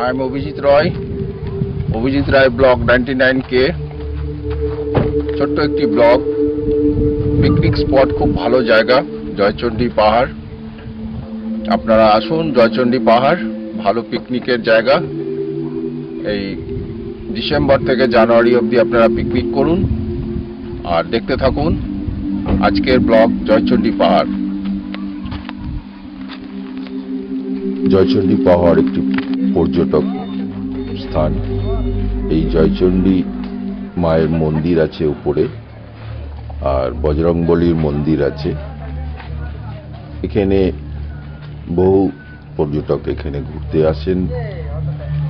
I am Abhijit Roy Abhijit Roy block ninety nine K ছোট্ট একটি block picnic spot খুব ভালো জায়গা, জয়চণ্ডী পাহাড়। আপনারা আসুন, জয়চণ্ডী পাহাড়, ভালো পিকনিকের জায়গা। এই ডিসেম্বর থেকে জানুয়ারি অবধি আপনারা পিকনিক করুন। আর দেখতে থাকুন আজকের ব্লগ জয়চণ্ডী পাহাড়। জয়চণ্ডী পাহাড় একটি পর্যটক স্থান। এই জয়চণ্ডী মায়ের মন্দির আছে উপরে আর বজরংবলীর মন্দির আছে। এখানে বহু পর্যটক এখানে ঘুরতে আসেন।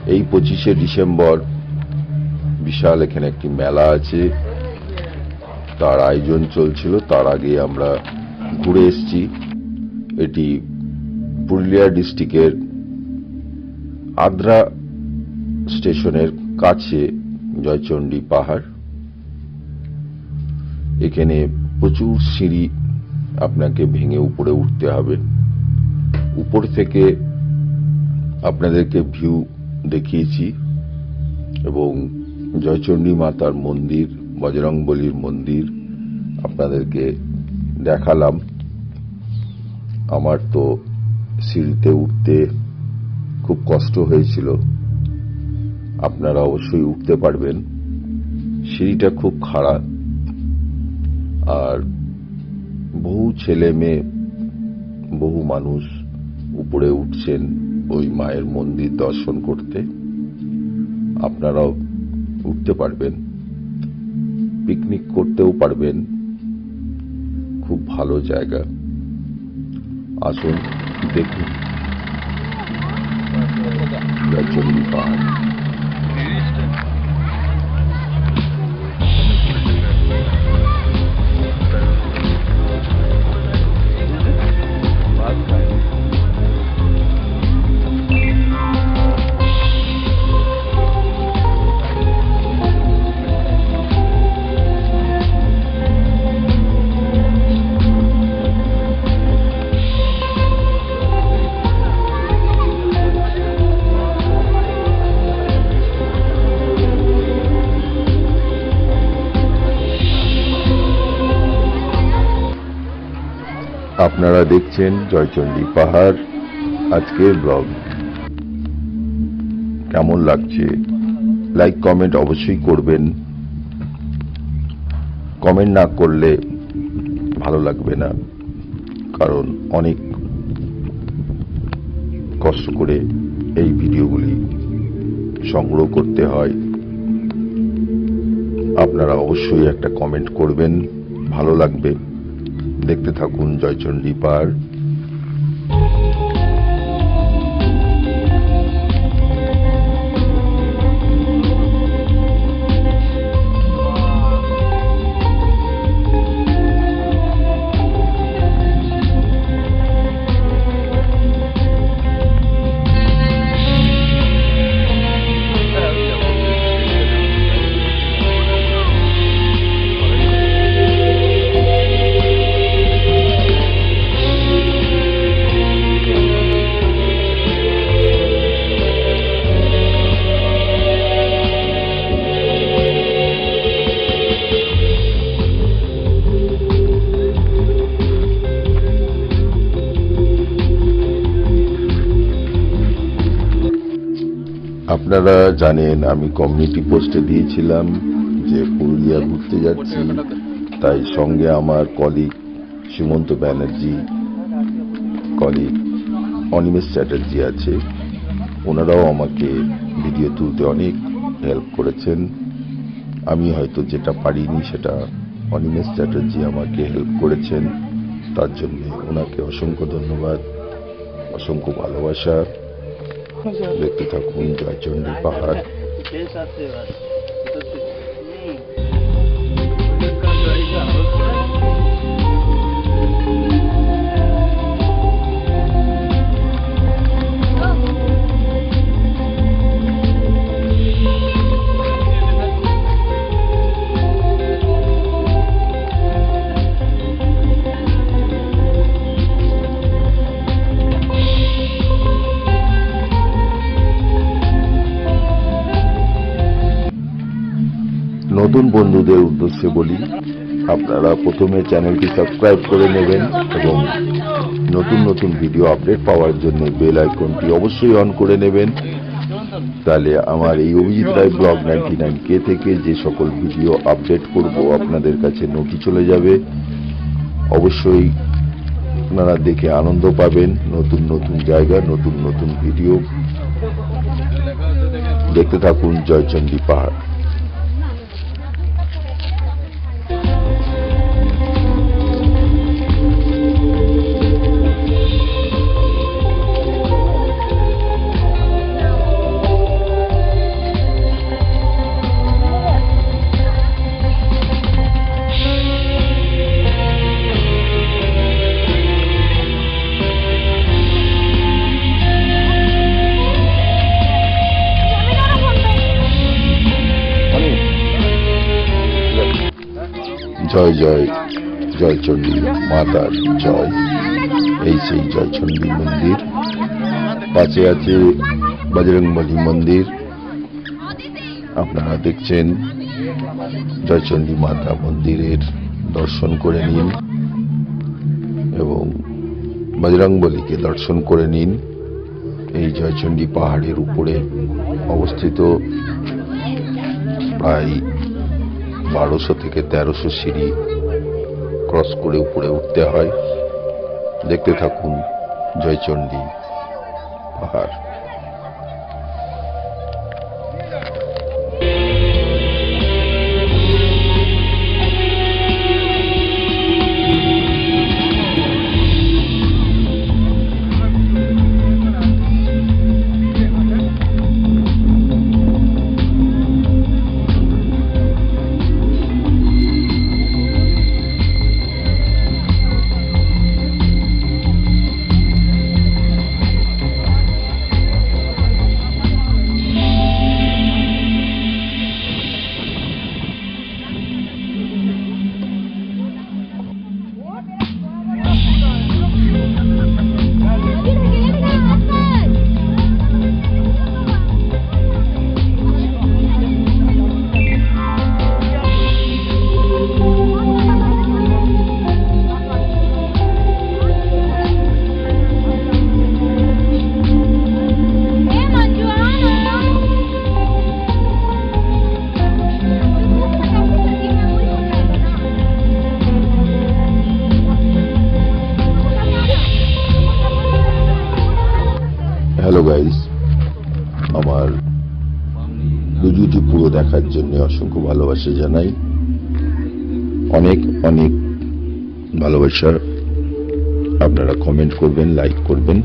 এই পঁচিশে ডিসেম্বর বিশাল এখানে একটি মেলা আছে। তার আয়োজন চলছিল, তার আগে আমরা ঘুরে এসেছি। এটি পুরুলিয়া ডিস্ট্রিক্টের আদ্রা স্টেশনের কাছে জয়চণ্ডী পাহাড়। এখানে প্রচুর সিঁড়ি আপনাকে ভেঙে উপরে উঠতে হবে। উপর থেকে আপনাদেরকে ভিউ দেখিয়েছি এবং জয়চণ্ডী মাতার মন্দির, বজরংবলীর মন্দির আপনাদেরকে দেখালাম। আমার তো সিঁড়িতে উঠতে খুব কষ্ট হয়েছিল। আপনারা অবশ্যই উঠতে পারবেন। সিঁড়িটা খুব খারাপ আর বহু ছেলে মেয়ে, বহু মানুষ উপরে উঠছেন ওই মায়ের মন্দির দর্শন করতে। আপনারাও উঠতে পারবেন। পিকনিক করতেও পারবেন। খুব ভালো জায়গা। আসুন, দেখুন। 1975. আপনারা দেখছেন জয়চণ্ডী পাহাড়, আজকের ব্লগ। কেমন লাগছে? লাইক কমেন্ট অবশ্যই করবেন। কমেন্ট না করলে ভালো লাগবে না, কারণ অনেক কষ্ট করে এই ভিডিওগুলি সংগ্রহ করতে হয়। আপনারা অবশ্যই একটা কমেন্ট করবেন, ভালো লাগবে। দেখতে থাকুন জয়চন্ডী পাহাড় আপনারা জানেন, আমি কমিউনিটি পোস্টে দিয়েছিলাম যে পুরুলিয়া ঘুরতে যাচ্ছি। তাই সঙ্গে আমার কলিগ সুমন্ত ব্যানার্জি কলিগ অনিমেষ চ্যাটার্জি আছে। ওনারাও আমাকে ভিডিও তুলতে অনেক হেল্প করেছেন। আমি হয়তো যেটা পারিনি সেটা অনিমেষ চ্যাটার্জি আমাকে হেল্প করেছেন। তার জন্য ওনাকে অসংখ্য ধন্যবাদ, অসংখ্য ভালোবাসা। দেখতে থাকুন জয়চণ্ডী পাহাড় বেশ আছে নতুন বন্ধুদের উদ্দেশ্যে বলি, আপনারা প্রথমে চ্যানেলটি সাবস্ক্রাইব করে নেবেন এবং নতুন নতুন ভিডিও আপডেট পাওয়ার জন্য বেল আইকনটি অবশ্যই অন করে নেবেন। তাহলে আমার এই Abhijit Roy blog ninety nine K থেকে যে সকল ভিডিও আপডেট করব আপনাদের কাছে নোটি চলে যাবে। অবশ্যই আপনারা দেখে আনন্দ পাবেন, নতুন নতুন জায়গা, নতুন নতুন ভিডিও। দেখতে থাকুন জয়চন্ডী পাহাড়। জয় জয় জয়চণ্ডী মাতার জয়। এই সেই জয়চণ্ডী মন্দির। পাশে আছে বজরংবলী মন্দির। আপনারা দেখছেন জয়চণ্ডী মাতা মন্দিরের দর্শন করে নিন এবং বজরংবলীকে দর্শন করে নিন। এই জয়চণ্ডী পাহাড়ের উপরে অবস্থিত। প্রায় বারোশো থেকে তেরোশো সিঁড়ি ক্রস করে উপরে উঠতে হয়। দেখতে থাকুন জয়চণ্ডী পাহাড়। ভিডিওটি পুরো দেখার জন্য অসংখ্য ভালোবাসা জানাই। অনেক অনেক ভালোবাসা। আপনারা কমেন্ট করবেন লাইক করবেন।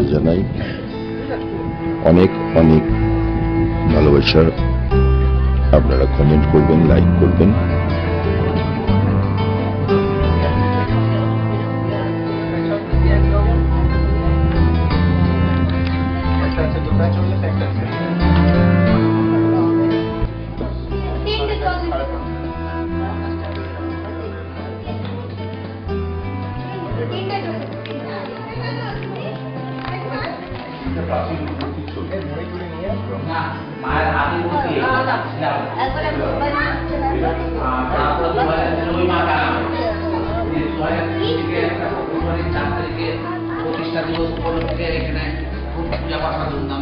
ভালোবাসা জানাই অনেক অনেক ভালোবাসা আপনারা কমেন্ট করবেন লাইক করবেন। মায়ের হাতে তারপর মাটা দু হাজার তিন থেকে একটা ফেব্রুয়ারি চার তারিখে প্রতিষ্ঠা দিবস উপলক্ষে এখানে পূজা পাঠা ধুমধাম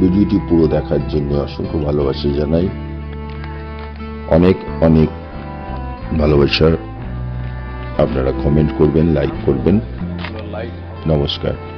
ভিডিওটি পুরো দেখার জন্য অসংখ্য ভালোবাসা জানাই। অনেক অনেক ভালোবাসার আপনারা কমেন্ট করবেন লাইক করবেন। নমস্কার।